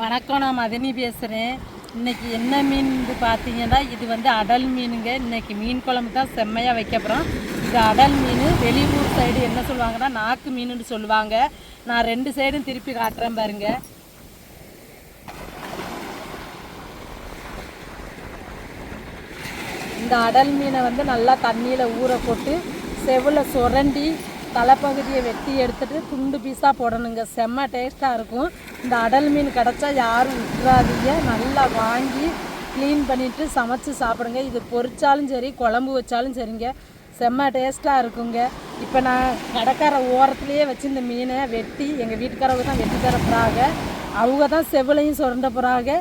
வணக்கம் நான் மதனி பேசுகிறேன் இன்றைக்கி என்ன மீன் இது பார்த்தீங்கன்னா இது வந்து அடல் மீனுங்க. இன்னைக்கு மீன் குழம்பு தான் செம்மையாக வைக்க போகிறோம் இது அடல் மீன். வெளியூர் சைடு என்ன சொல்லுவாங்கன்னா நாக்கு மீனுன்னு சொல்லுவாங்க. நான் ரெண்டு சைடும் திருப்பி காட்டுறேன் பாருங்க. இந்த அடல் மீனை வந்து நல்லா தண்ணியில் ஊற போட்டு செவில் சுரண்டி தலைப்பகுதியை வெட்டி எடுத்துகிட்டு துண்டு பீஸாக போடணுங்க. செம்ம டேஸ்ட்டாக இருக்கும். இந்த அடல் மீன் கிடச்சா யாரும் விட்டுறாதீங்க நல்லா வாங்கி க்ளீன் பண்ணிவிட்டு சமைச்சு சாப்பிடுங்க. இது பொரிச்சாலும் சரி குழம்பு வச்சாலும் சரிங்க. செம்ம டேஸ்ட்டாக இருக்குங்க. இப்போ நான் கடைக்கார ஓரத்துலேயே வச்சு இந்த மீனை வெட்டி எங்கள் வீட்டுக்காரவங்க தான் வெட்டி தர போகிறாங்க அவங்க தான் செவிலையும் சுரண்ட போகிறாங்க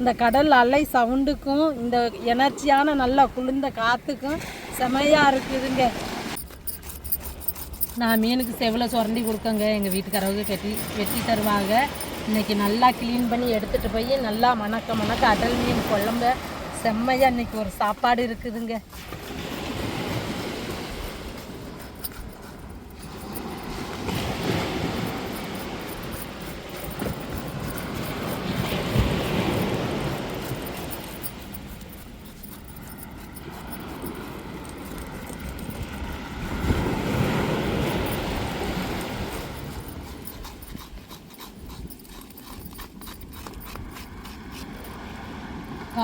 இந்த கடல் அலை சவுண்டுக்கும் இந்த எனர்ஜியான நல்லா குளிர்ந்த காற்றுக்கும் செமையாக இருக்குதுங்க. நான் மீனுக்கு செவில சுரண்டி கொடுக்கங்க. எங்கள் வீட்டுக்காரவங்க கட்டி வெட்டி தருவாங்க. இன்னைக்கு நல்லா க்ளீன் பண்ணி எடுத்துகிட்டு போய் நல்லா மணக்க மணக்க அடல் மீன் குழம்ப. செம்மையாக இன்றைக்கி ஒரு சாப்பாடு இருக்குதுங்க.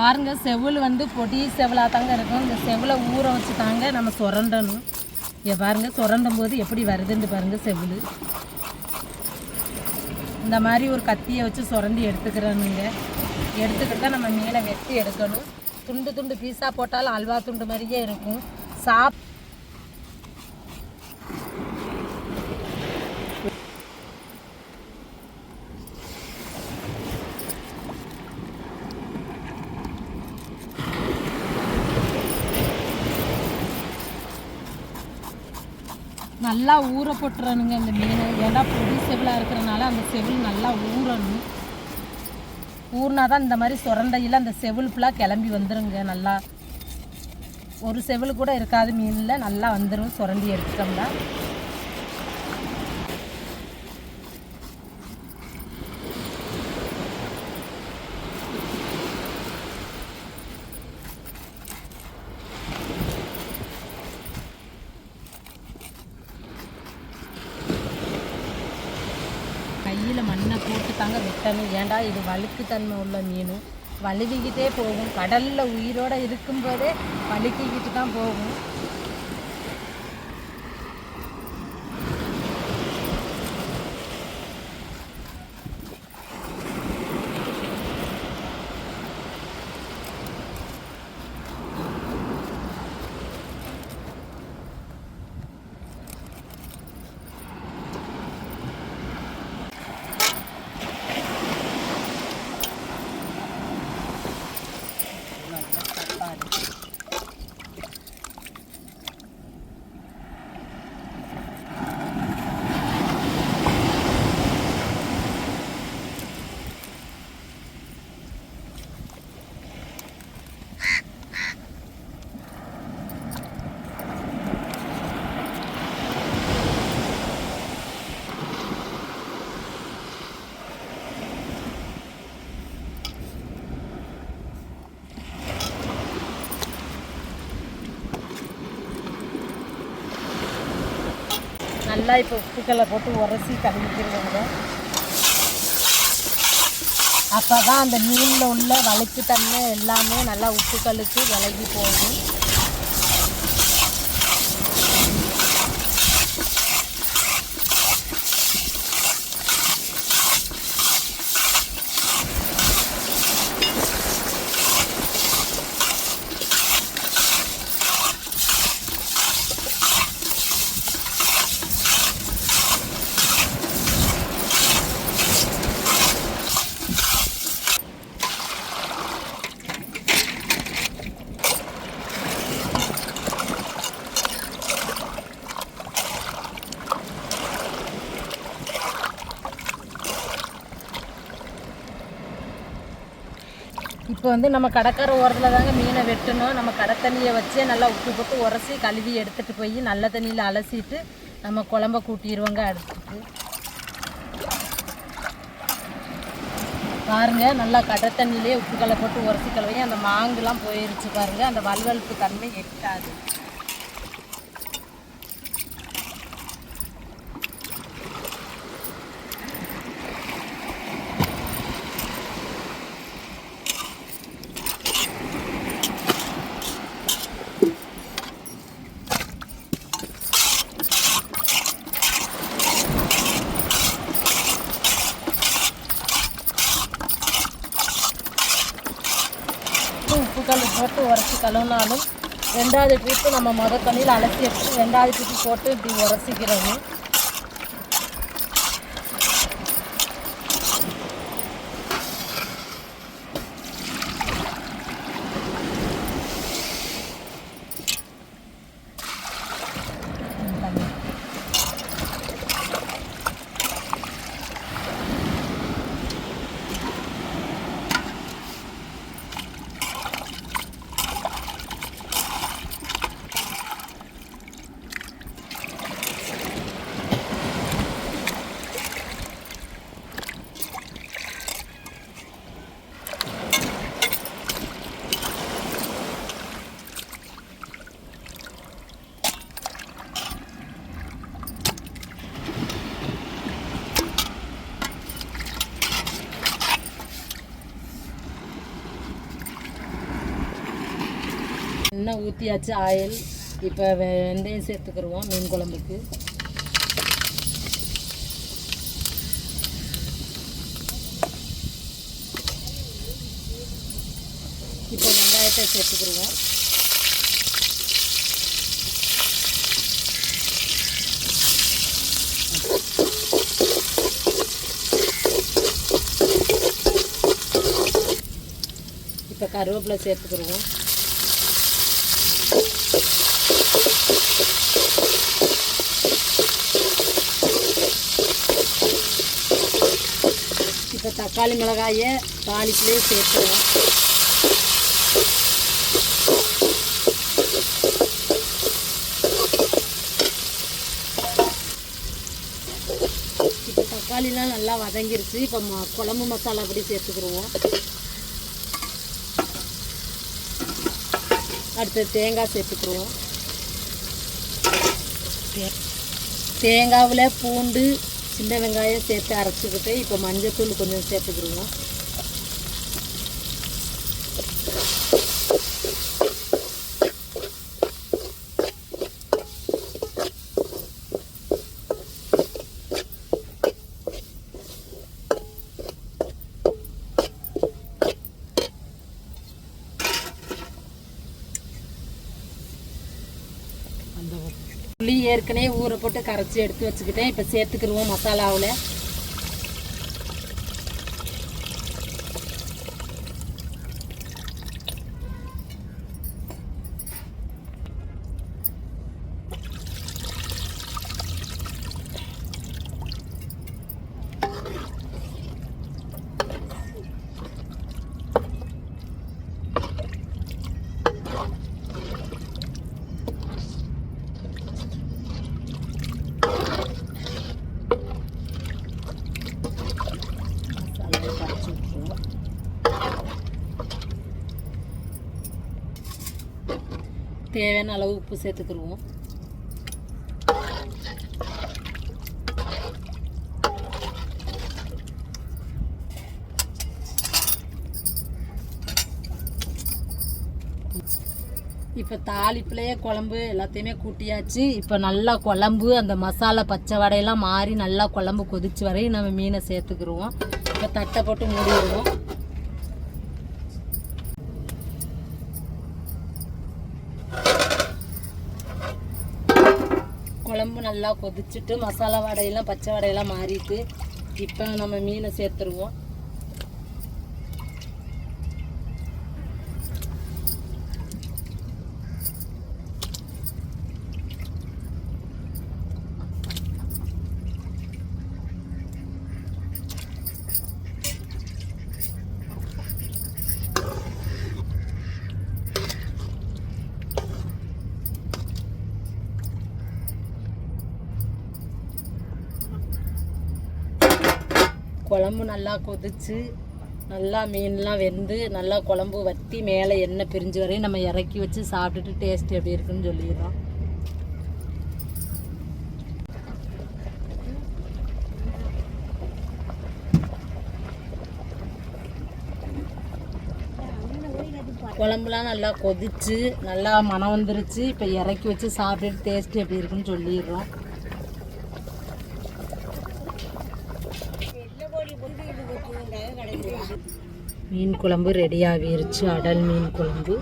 பாருங்க செவில் வந்து பொடி செவலாக தாங்க இருக்கும். இந்த செவிலை ஊற வச்சு தாங்க நம்ம சுரண்டணும். இங்கே பாருங்க சுரண்டும் போது எப்படி வருதுன்னு பாருங்க செவில் இந்த மாதிரி ஒரு கத்தியை வச்சு சுரண்டி எடுத்துக்கிறனுங்க. எடுத்துக்கிட்டு தான் நம்ம மீனை வெட்டி எடுக்கணும். துண்டு துண்டு பீஸாக போட்டாலும் அல்வா துண்டு மாதிரியே இருக்கும். சாப் நல்லா ஊற போட்டுறணுங்க இந்த மீன். ஏன்னா பொடி செவிலாக இருக்கிறனால அந்த செவில் நல்லா ஊறணும். ஊறினா தான் இந்த மாதிரி சுரண்டையில் அந்த செவில் ஃபுல்லாக கிளம்பி வந்துருங்க நல்லா. ஒரு செவில் கூட இருக்காது மீனில் நல்லா வந்துடும் சுரண்டி எடுத்துட்டோம்னா. கையில் மண்ணை போட்டு தாங்க வெட்டணும் ஏன்டா இது வழுக்கு தன்மை உள்ள மீன்? வழுவிக்கிட்டே போகும். கடலில் உயிரோடு இருக்கும்போதே வழுக்கிக்கிட்டு தான் போகும். நல்லா இப்போ உப்புக்கல்லை போட்டு உரசி கழுவிக்கிறவங்க அப்போ தான் அந்த மீனில் உள்ள வழுக்கு தன்மை எல்லாமே நல்லா உப்புக்கல்லுக்கு விலகி போகும். வந்து நம்ம கடற்கரை ஓரத்தில் தாங்க மீனை வெட்டணும். நம்ம கடை தண்ணியை வச்சே நல்லா உப்பு போட்டு உரசி கழுவி எடுத்துகிட்டு போய் நல்ல தண்ணியில் அலசிட்டு நம்ம குழம்ப கூட்டிடுவோங்க அடுத்துட்டு பாருங்க நல்லா கடை தண்ணியிலே உப்பு கலை போட்டு உரசி கலவையும் அந்த மாங்குலாம் போயிருச்சு பாருங்கள் அந்த வல்வழுப்பு தன்மை எட்டாது உப்பு கல் போட்டு உரசி கழுவினாலும் ரெண்டாவது ட்ரிப்பு நம்ம முத தண்ணியில் அலசி எடுத்து ரெண்டாவது ட்ரிப்பு போட்டு இப்படி உரசிக்கிறோம் எண்ணெய் ஊற்றியாச்சு ஆயில் இப்போ வெந்தயம் சேர்த்துக்கிடுவோம் மீன் குழம்புக்கு. இப்போ வெங்காயத்தை சேர்த்துக்கிடுவோம் இப்போ கருவேப்பிலை சேர்த்துக்கிடுவோம் இப்போ தக்காளி மிளகாயை தாளிப்புலேயே சேர்த்துவோம் இப்போ தக்காளிலாம் நல்லா வதங்கிருச்சு. இப்போ ம குழம்பு மசாலா அப்படி சேர்த்துக்கிடுவோம். அடுத்து தேங்காய் சேர்த்துக்கிடுவோம். தே- தேங்காவில் பூண்டு சின்ன வெங்காயம் சேர்த்து அரைச்சிக்கிட்டு இப்போ மஞ்சத்தூள் கொஞ்சம் சேர்த்துக்கிடுவோம். ஏற்கனவே ஊற போட்டு கரைச்சி எடுத்து வச்சுக்கிட்டேன். இப்போ சேர்த்துக்கிடுவோம் மசாலாவில். தேவையான அளவு உப்பு சேர்த்துக்கிடுவோம் இப்போ தாளிப்புலையே குழம்பு எல்லாத்தையுமே கூட்டியாச்சு. இப்போ நல்லா குழம்பு அந்த மசாலா பச்சை வடையெல்லாம் மாறி நல்லா குழம்பு கொதிச்சு வரையும் நம்ம மீனை சேர்த்துக்கிடுவோம் இப்போ தட்டை போட்டு மூடிடுவோம். குழம்பு நல்லா கொதிச்சுட்டு மசாலா வடையெல்லாம் பச்சை வடையெல்லாம் மாறிட்டு இப்போ நம்ம மீனை சேர்த்துருவோம். குழம்பு நல்லா கொதிச்சு நல்லா மீன்லாம் வெந்து நல்லா குழம்பு வற்றி மேலே எண்ணெய் பிரிஞ்சு வரையும் நம்ம இறக்கி வச்சு சாப்பிட்டுட்டு டேஸ்ட் எப்படி இருக்குன்னு சொல்லிடுறோம். குழம்புலாம் நல்லா கொதிச்சு நல்லா மனம் வந்துருச்சு. இப்போ இறக்கி வச்சு சாப்பிட்டுட்டு டேஸ்ட் எப்படி இருக்குன்னு சொல்லிடுறோம். மீன் குழம்பு ரெடி ஆகிருச்சு. அடல் மீன் குழம்பு.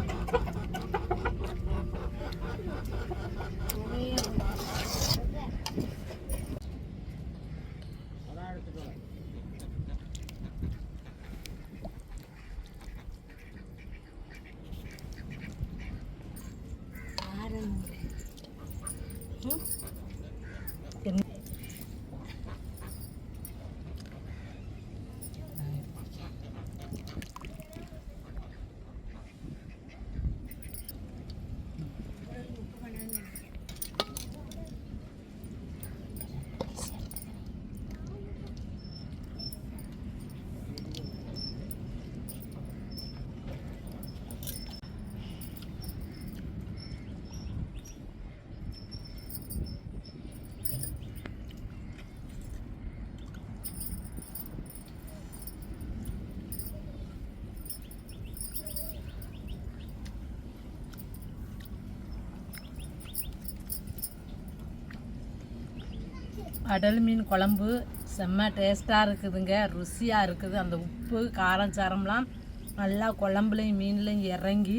அடல் மீன் குழம்பு செம்ம டேஸ்ட்டாக இருக்குதுங்க. ருசியாக இருக்குது. அந்த உப்பு காரம் சாரம்லாம் நல்லா குழம்புலையும் மீன்லையும் இறங்கி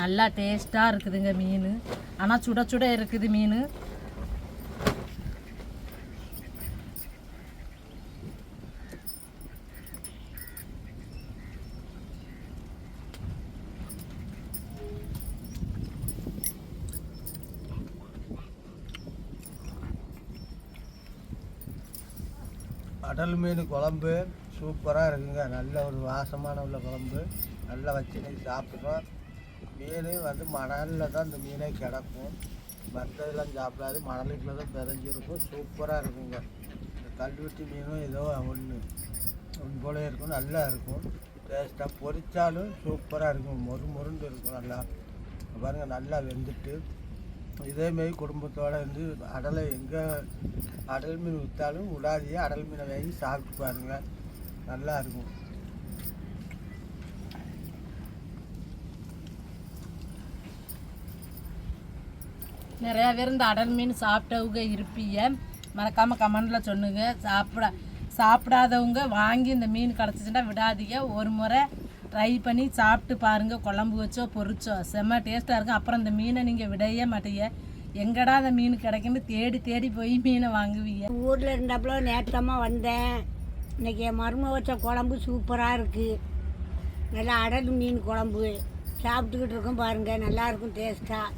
நல்லா டேஸ்ட்டாக இருக்குதுங்க மீன். ஆனால் சுட சுட இருக்குது மீன். கடல் மீன் குழம்பு சூப்பராக இருக்குங்க. நல்ல ஒரு வாசமான உள்ள குழம்பு. நல்லா வச்சு இன்னைக்கு சாப்பிட்றோம். மீன் வந்து மணலில் தான் இந்த மீனே கிடக்கும். மற்றதெல்லாம் சாப்பிடாது. மணலுக்குள்ள தான் பிறஞ்சிருக்கும் சூப்பராக இருக்குங்க. இந்த கல்வெட்டி மீனும் ஏதோ ஒன்று ஒன்று போல இருக்கும். நல்லா இருக்கும். டேஸ்ட்டாக பொரித்தாலும் சூப்பராக இருக்கும். மொறு மொருண்டு இருக்கும் நல்லா. பாருங்கள் நல்லா வெந்துட்டு. இதேமாரி குடும்பத்தோடு வந்து அடலை எங்கே அடல் மீன் விற்றாலும் விடாதியே அடல் மீனை வாங்கி சாப்பிட்டு பாருங்க. நல்லா இருக்கும். நிறையா பேர் இந்த அடல் மீன் சாப்பிட்டவங்க இருப்பீங்க. மறக்காமல் கமெண்டில் சொன்னுங்க சாப்பிட சாப்பிடாதவங்க வாங்கி இந்த மீன் கிடச்சிச்சின்னா விடாதீங்க. ஒரு முறை ட்ரை பண்ணி சாப்பிட்டு பாருங்கள் குழம்பு வச்சோ பொரிச்சோ. செம்ம டேஸ்ட்டாக இருக்கும் அப்புறம் இந்த மீனை நீங்கள் விடவே மாட்டீங்க. எங்கடா அந்த மீன் கிடைக்குன்னு தேடி தேடி போய் மீனை வாங்குவீங்க. ஊரில் இருந்தப்பல நேற்றமாக வந்தேன். இன்னைக்கு என் மருமக வச்ச குழம்பு சூப்பராக இருக்குது நல்லா அடல் மீன் குழம்பு. சாப்பிட்டுக்கிட்டு இருக்கோம் பாருங்கள் நல்லாயிருக்கும் டேஸ்ட்டாக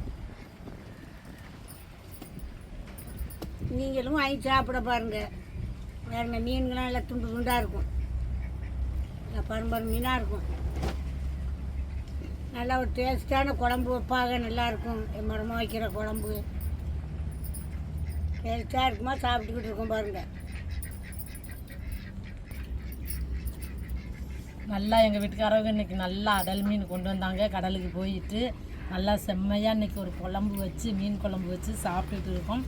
நீங்களும் வாங்கி சாப்பிட பாருங்கள் வேறு மீன்கள்லாம் நல்லா துண்டு துண்டாக இருக்கும். பரம்பரை மீனாக இருக்கும். நல்லா ஒரு டேஸ்ட்டான குழம்பு வைப்பாங்க. நல்லாயிருக்கும் என் மரமாக வைக்கிற குழம்பு. டேஸ்ட்டாக இருக்குமா? சாப்பிட்டுக்கிட்டு இருக்கோம் பாருங்கள் நல்லா எங்கள் வீட்டுக்காரவங்க இன்னைக்கு நல்லா அடல் மீன் கொண்டு வந்தாங்க. கடலுக்கு போயிட்டு நல்லா செம்மையாக இன்னைக்கு ஒரு குழம்பு வச்சு மீன் குழம்பு வச்சு சாப்பிட்டுட்டு இருக்கோம்.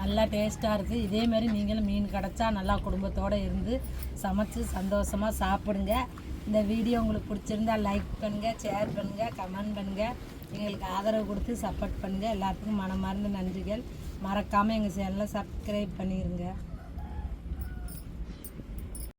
நல்லா டேஸ்ட்டாக இருக்குது இதே மாதிரி நீங்களும் மீன் கிடச்சா நல்லா குடும்பத்தோடு இருந்து சமைச்சு சந்தோஷமாக சாப்பிடுங்க. இந்த வீடியோ உங்களுக்கு பிடிச்சிருந்தா லைக் பண்ணுங்கள் ஷேர் பண்ணுங்கள் கமெண்ட் பண்ணுங்கள் எங்களுக்கு ஆதரவு கொடுத்து சப்போர்ட் பண்ணுங்கள் எல்லாத்துக்கும் மனமார்ந்த நன்றிகள். மறக்காமல் எங்கள் சேனலை சப்ஸ்கிரைப் பண்ணிடுங்க